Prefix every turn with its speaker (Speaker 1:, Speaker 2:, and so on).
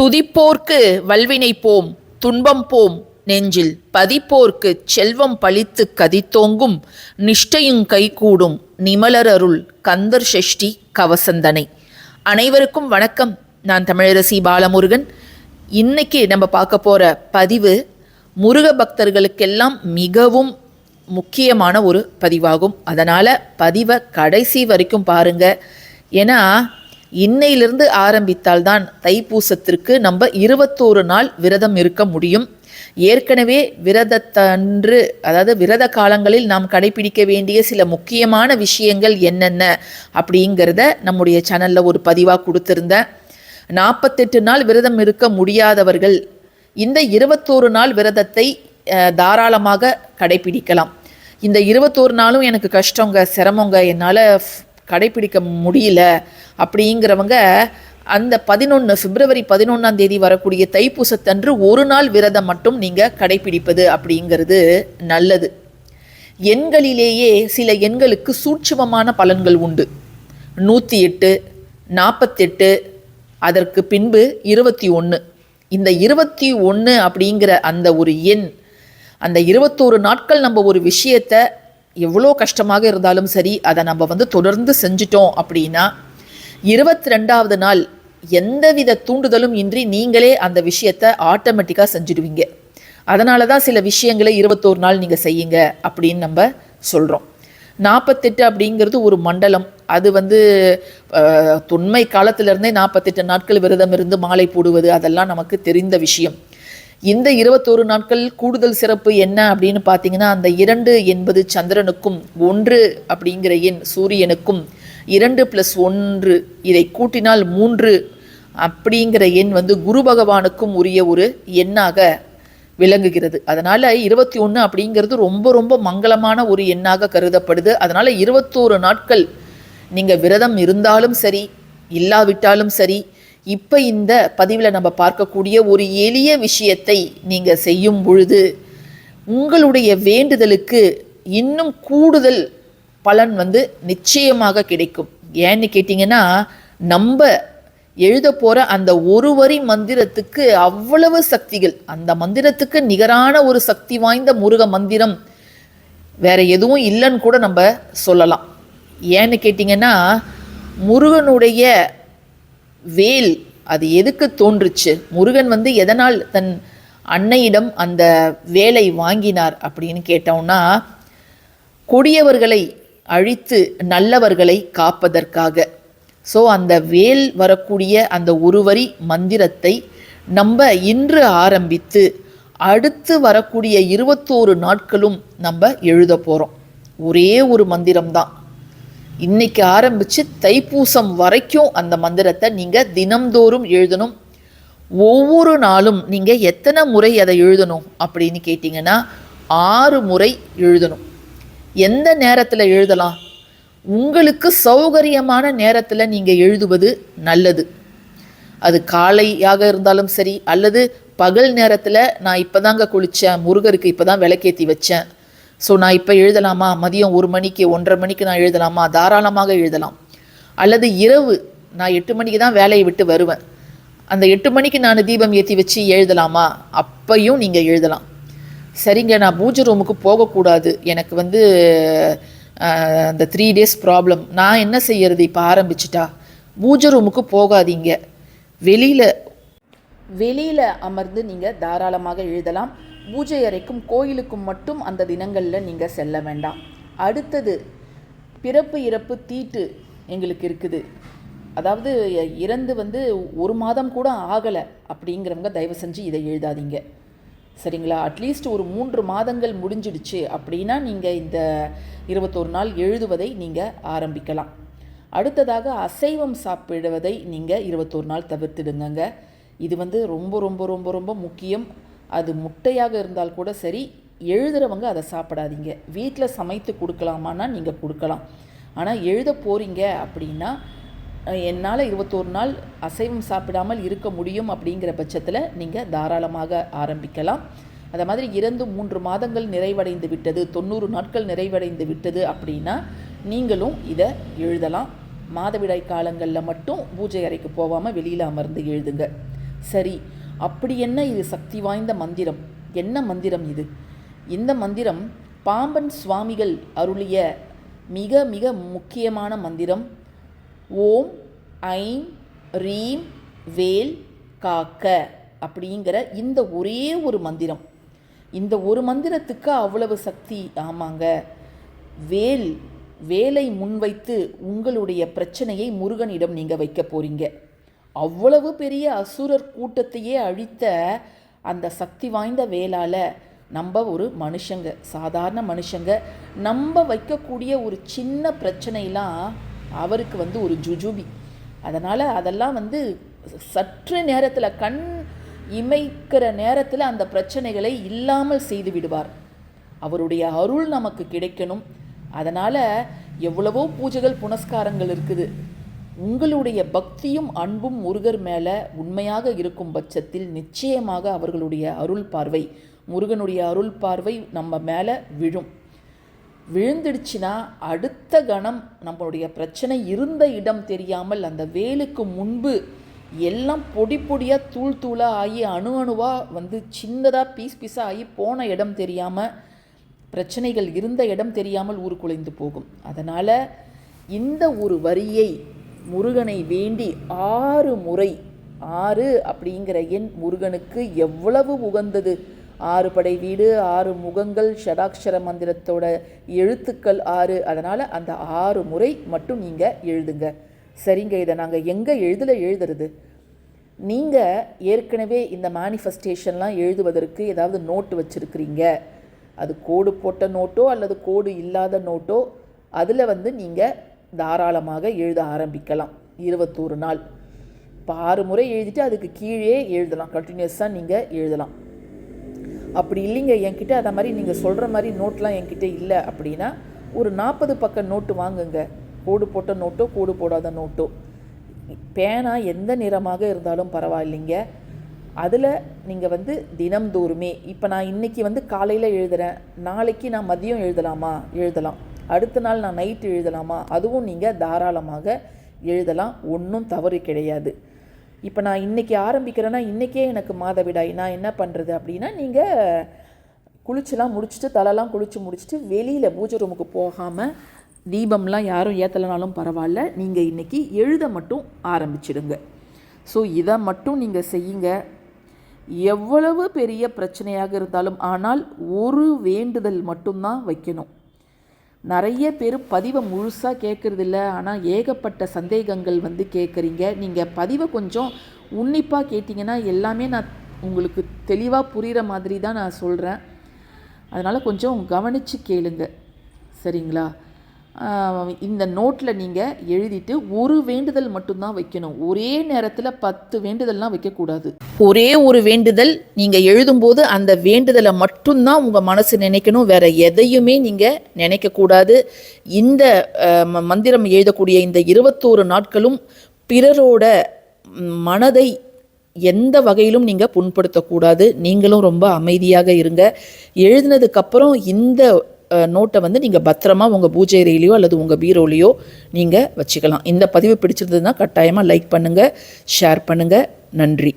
Speaker 1: துதிப்போர்க்கு வல்வினை போம் துன்பம் போம் நெஞ்சில் பதிப்போர்க்கு செல்வம் பழித்து கதித்தோங்கும் நிஷ்டையுங் கைகூடும் நிமலரருள் கந்தர் ஷஷ்டி கவசந்தனை. அனைவருக்கும் வணக்கம். நான் தமிழரசி பாலமுருகன். இன்னைக்கு நம்ம பார்க்க போகிற பதிவு முருக பக்தர்களுக்கெல்லாம் மிகவும் முக்கியமான ஒரு பதிவாகும். அதனால் பதிவை கடைசி வரைக்கும் பாருங்கள் ஏன்னா இன்னையிலிருந்து ஆரம்பித்தால்தான் தைப்பூசத்திற்கு நம்ம இருபத்தோரு நாள் விரதம் இருக்க முடியும். ஏற்கனவே விரதத்தன்று அதாவது விரத காலங்களில் நாம் கடைபிடிக்க வேண்டிய சில முக்கியமான விஷயங்கள் என்னென்ன அப்படிங்கிறத நம்முடைய சேனலில் ஒரு பதிவாக கொடுத்துருந்தேன். நாற்பத்தெட்டு நாள் விரதம் இருக்க முடியாதவர்கள் இந்த இருபத்தோரு நாள் விரதத்தை தாராளமாக கடைபிடிக்கலாம். இந்த இருபத்தோரு நாளும் எனக்கு கஷ்டங்க சிரமங்க என்னால் கடைபிடிக்க முடியல. அப்படிங்கிறவங்க அந்த பதினொன்று பிப்ரவரி பதினொன்றாம் தேதி வரக்கூடிய தைப்பூசத்தன்று ஒரு நாள் விரதம் மட்டும் நீங்கள் கடைபிடிப்பது அப்படிங்கிறது நல்லது. எண்களிலேயே சில எண்களுக்கு சூட்சுமமான பலன்கள் உண்டு. நூற்றி எட்டு நாற்பத்தெட்டு அதற்கு பின்பு இருபத்தி ஒன்று இந்த இருபத்தி ஒன்று அப்படிங்கிற அந்த ஒரு எண் அந்த இருபத்தோரு நாட்கள் நம்ம ஒரு விஷயத்தை எவ்வளோ கஷ்டமாக இருந்தாலும் சரி அதை நம்ம வந்து தொடர்ந்து செஞ்சிட்டோம் அப்படின்னா இருபத்தி ரெண்டாவது நாள் எந்தவித தூண்டுதலும் இன்றி நீங்களே அந்த விஷயத்தை ஆட்டோமேட்டிக்காக செஞ்சிடுவீங்க. அதனால தான் சில விஷயங்களை இருபத்தோரு நாள் நீங்கள் செய்யுங்க அப்படின்னு நம்ம சொல்கிறோம் நாற்பத்தெட்டு அப்படிங்கிறது ஒரு மண்டலம். அது வந்து தொன்மை காலத்திலிருந்தே நாற்பத்தெட்டு நாட்கள் விரதம் இருந்து மாலை போடுவது அதெல்லாம் நமக்கு தெரிந்த விஷயம். இந்த இருபத்தோரு நாட்கள் கூடுதல் சிறப்பு என்ன அப்படின்னு பார்த்தீங்கன்னா அந்த இரண்டு என்பது சந்திரனுக்கும் ஒன்று அப்படிங்கிற எண் சூரியனுக்கும் இரண்டு ப்ளஸ் ஒன்று இதை கூட்டினால் மூன்று அப்படிங்கிற எண் வந்து குரு பகவானுக்கும் உரிய ஒரு எண்ணாக விளங்குகிறது. அதனால இருபத்தி ஒன்று அப்படிங்கிறது ரொம்ப ரொம்ப மங்களமான ஒரு எண்ணாக கருதப்படுது. அதனால இருபத்தோரு நாட்கள் நீங்கள் விரதம் இருந்தாலும் சரி இல்லாவிட்டாலும் சரி இப்போ இந்த பதிவில் நம்ம பார்க்கக்கூடிய ஒரு எளிய விஷயத்தை நீங்கள் செய்யும் பொழுது உங்களுடைய வேண்டுதலுக்கு இன்னும் கூடுதல் பலன் வந்து நிச்சயமாக கிடைக்கும். ஏன்னு கேட்டிங்கன்னா நம்ம எழுத போகிற அந்த ஒரு வரி மந்திரத்துக்கு அவ்வளவு சக்திகள். அந்த மந்திரத்துக்கு நிகரான ஒரு சக்தி வாய்ந்த முருக மந்திரம் வேற எதுவும் இல்லைன்னு கூட நம்ம சொல்லலாம். ஏன்னு கேட்டிங்கன்னா முருகனுடைய வேல் அது எதுக்கு தோன்றுச்சு? முருகன் வந்து எதனால் தன் அன்னையிடம் அந்த வேலை வாங்கினார் அப்படின்னு கேட்டோம்னா கொடியவர்களை அழித்து நல்லவர்களை காப்பதற்காக. ஸோ அந்த வேல் வரக்கூடிய அந்த ஒருவரி மந்திரத்தை நம்ம இன்று ஆரம்பித்து அடுத்து வரக்கூடிய இருபத்தோரு நாட்களும் நம்ம எழுத போகிறோம் ஒரே ஒரு மந்திரம்தான். இன்னைக்கு ஆரம்பித்து தைப்பூசம் வரைக்கும் அந்த மந்திரத்தை நீங்கள் தினம்தோறும் எழுதணும். ஒவ்வொரு நாளும் நீங்கள் எத்தனை முறை அதை எழுதணும் அப்படின்னு கேட்டிங்கன்னா ஆறு முறை எழுதணும். எந்த நேரத்தில் எழுதலாம்? உங்களுக்கு சௌகரியமான நேரத்தில் நீங்கள் எழுதுவது நல்லது. அது காலையாக இருந்தாலும் சரி அல்லது பகல் நேரத்தில் நான் இப்போ தாங்க குளித்தேன் முருகருக்கு இப்போ தான் விளக்கேற்றி வச்சேன் ஸோ நான் இப்போ எழுதலாமா? மதியம் ஒரு மணிக்கு ஒன்றரை மணிக்கு நான் எழுதலாமா? தாராளமாக எழுதலாம். அல்லது இரவு நான் எட்டு மணிக்கு தான் வேலையை விட்டு வருவேன். அந்த எட்டு மணிக்கு நான் தீபம் ஏற்றி வச்சு எழுதலாமா? அப்பையும் நீங்கள் எழுதலாம். சரிங்க நான் பூஜை ரூமுக்கு போகக்கூடாது. எனக்கு வந்து அந்த த்ரீ டேஸ் ப்ராப்ளம் நான் என்ன செய்யறது? இப்போ ஆரம்பிச்சிட்டா? பூஜை ரூமுக்கு போகாதீங்க. வெளியில் வெளியில் அமர்ந்து நீங்கள் தாராளமாக எழுதலாம். பூஜை அறைக்கும் கோயிலுக்கும் மட்டும் அந்த தினங்களில் நீங்கள் செல்ல வேண்டாம். அடுத்தது பிறப்பு இறப்பு தீட்டு எங்களுக்கு இருக்குது. அதாவது இறந்து வந்து ஒரு மாதம் கூட ஆகலை அப்படிங்கிறவங்க தயவு செஞ்சு இதை எழுதாதீங்க. சரிங்களா? அட்லீஸ்ட் ஒரு மூன்று மாதங்கள் முடிஞ்சிடுச்சு அப்படின்னா நீங்கள் இந்த இருபத்தொரு நாள் எழுதுவதை நீங்கள் ஆரம்பிக்கலாம். அடுத்ததாக அசைவம் சாப்பிடுவதை நீங்கள் இருபத்தொரு நாள் தவிர்த்துடுங்கங்க. இது வந்து ரொம்ப ரொம்ப ரொம்ப ரொம்ப முக்கியம். அது முட்டையாக இருந்தால் கூட சரி எழுதுகிறவங்க அதை சாப்பிடாதீங்க. வீட்டில் சமைத்து கொடுக்கலாமான்னா நீங்கள் கொடுக்கலாம். ஆனால் எழுத போகிறீங்க அப்படின்னா என்னால் இருபத்தோரு நாள் அசைவம் சாப்பிடாமல் இருக்க முடியும் அப்படிங்கிற பட்சத்தில் நீங்கள் தாராளமாக ஆரம்பிக்கலாம். அதை மாதிரி இறந்து மூன்று மாதங்கள் நிறைவடைந்து விட்டது தொண்ணூறு நாட்கள் நிறைவடைந்து விட்டது அப்படின்னா நீங்களும் இதை எழுதலாம். மாதவிடாய் காலங்களில் மட்டும் பூஜை அறைக்கு போகாமல் வெளியில் அமர்ந்து எழுதுங்க. சரி அப்படி என்ன இது சக்தி வாய்ந்த மந்திரம்? என்ன மந்திரம் இது? இந்த மந்திரம் பாம்பன் சுவாமிகள் அருளிய மிக மிக முக்கியமான மந்திரம். ஓம் ஐம் ரீம் வேல் காக்க அப்படிங்கிற இந்த ஒரே ஒரு மந்திரம். இந்த ஒரு மந்திரத்துக்கு அவ்வளவு சக்தி ஆமாங்க. வேல் வேலை முன்வைத்து உங்களுடைய பிரச்சனையை முருகனிடம் நீங்கள் வைக்க போறீங்க. அவ்வளவு பெரிய அசுரர் கூட்டத்தையே அழித்த அந்த சக்தி வாய்ந்த வேலால நம்ம ஒரு மனுஷங்க சாதாரண மனுஷங்க. நம்ம வைக்கக்கூடிய ஒரு சின்ன பிரச்சனைலாம் அவருக்கு வந்து ஒரு ஜுஜுபி. அதனால் அதெல்லாம் வந்து சற்று நேரத்தில் கண் இமைக்கிற நேரத்தில் அந்த பிரச்சனைகளை இல்லாமல் செய்து விடுவார். அவருடைய அருள் நமக்கு கிடைக்கணும். அதனால் எவ்வளவோ பூஜைகள் புனஸ்காரங்கள் இருக்குது. உங்களுடைய பக்தியும் அன்பும் முருகர் மேலே உண்மையாக இருக்கும் பட்சத்தில் நிச்சயமாக அவர்களுடைய அருள் பார்வை முருகனுடைய அருள் பார்வை நம்ம மேலே விழும். விழுந்துடுச்சுன்னா அடுத்த கணம் நம்மளுடைய பிரச்சனை இருந்த இடம் தெரியாமல் அந்த வேலுக்கு முன்பு எல்லாம் பொடி பொடியாக தூள் தூளாக ஆகி அணு அணுவாக வந்து சின்னதாக பீஸ் பீஸாக ஆகி போன இடம் தெரியாமல் பிரச்சனைகள் இருந்த இடம் தெரியாமல் ஊருக்குலைந்து போகும். அதனால் இந்த ஒரு வரியை முருகனை வேண்டி ஆறு முறை ஆறு அப்படிங்கிற எண் முருகனுக்கு எவ்வளவு உகந்தது? ஆறு படை வீடு ஆறு முகங்கள் ஷடாக்ஷர மந்திரத்தோட எழுத்துக்கள் ஆறு. அதனால் அந்த ஆறு முறை மட்டும் நீங்கள் எழுதுங்க. சரிங்க இதை நாங்கள் எங்கே எழுதல எழுதுறது? நீங்கள் ஏற்கனவே இந்த மேனிஃபெஸ்டேஷன்லாம் எழுதுவதற்கு ஏதாவது நோட்டு வச்சுருக்கிறீங்க. அது கோடு போட்ட நோட்டோ அல்லது கோடு இல்லாத நோட்டோ அதில் வந்து நீங்கள் தாராளமாக எழுத ஆரம்பிக்கலாம். இருபத்தோரு நாள். இப்போ ஆறு முறை எழுதிட்டு அதுக்கு கீழே எழுதலாம். கண்டினியூஸாக நீங்கள் எழுதலாம். அப்படி இல்லைங்க. என்கிட்ட அதை மாதிரி நீங்கள் சொல்கிற மாதிரி நோட்லாம் என்கிட்ட இல்லை அப்படின்னா ஒரு நாற்பது பக்கம் நோட்டு வாங்குங்க. கோடு போட்ட நோட்டோ கோடு போடாத நோட்டோ பேனா எந்த நிறமாக இருந்தாலும் பரவாயில்லைங்க. அதில் நீங்கள் வந்து தினம்தோறுமே இப்போ நான் இன்றைக்கி வந்து காலையில் எழுதுகிறேன் நாளைக்கு நான் மதியம் எழுதலாமா? எழுதலாம். அடுத்த நாள் நான் நைட்டு எழுதலாமா? அதுவும் நீங்கள் தாராளமாக எழுதலாம். ஒன்றும் தவறு கிடையாது. இப்போ நான் இன்றைக்கி ஆரம்பிக்கிறேன்னா இன்றைக்கே எனக்கு மாதவிடாய். நான் என்ன பண்ணுறது அப்படின்னா நீங்கள் குளிச்சுலாம் முடிச்சுட்டு தலைலாம் குளித்து முடிச்சுட்டு வெளியில் பூஜை ரூமுக்கு போகாமல் தீபம்லாம் யாரும் ஏற்றலைனாலும் பரவாயில்ல. நீங்கள் இன்றைக்கி எழுத மட்டும் ஆரம்பிச்சிடுங்க. ஸோ இதை மட்டும் நீங்கள் செய்யுங்க. எவ்வளவு பெரிய பிரச்சனையாக இருந்தாலும் ஆனால் ஒரு வேண்டுதல் மட்டும்தான் வைக்கணும். நிறைய பேர் பதிவை முழுசாக கேட்குறதில்ல ஆனால் ஏகப்பட்ட சந்தேகங்கள் வந்து கேட்குறீங்க நீங்கள் பதிவை கொஞ்சம் உன்னிப்பாக கேட்டிங்கன்னா எல்லாமே நான் உங்களுக்கு தெளிவாக புரிகிற மாதிரி தான் நான் சொல்கிறேன் அதனால் கொஞ்சம் கவனித்து கேளுங்க. சரிங்களா? இந்த நோட்டில் நீங்கள் எழுதிட்டு ஒரு வேண்டுதல் மட்டும்தான் வைக்கணும். ஒரே நேரத்தில் பத்து வேண்டுதல்லாம் வைக்கக்கூடாது. ஒரே ஒரு வேண்டுதல் நீங்கள் எழுதும்போது அந்த வேண்டுதலை மட்டும்தான் உங்கள் மனசு நினைக்கணும். வேற எதையுமே நீங்கள் நினைக்கக்கூடாது. இந்த ம- மந்திரம் எழுதக்கூடிய இந்த இருபத்தோரு நாட்களும் பிறரோட மனதை எந்த வகையிலும் நீங்கள் புண்படுத்தக்கூடாது. நீங்களும் ரொம்ப அமைதியாக இருங்க. எழுதினதுக்கப்புறம் இந்த நோட்டை வந்து நீங்கள் பத்திரமா உங்கள் பூஜை அறையிலையோ அல்லது உங்கள் பீரோலையோ நீங்கள் வச்சுக்கலாம். இந்த பதிவு பிடிச்சிருந்ததுன்னா கட்டாயமாக லைக் பண்ணுங்கள் ஷேர் பண்ணுங்கள் நன்றி.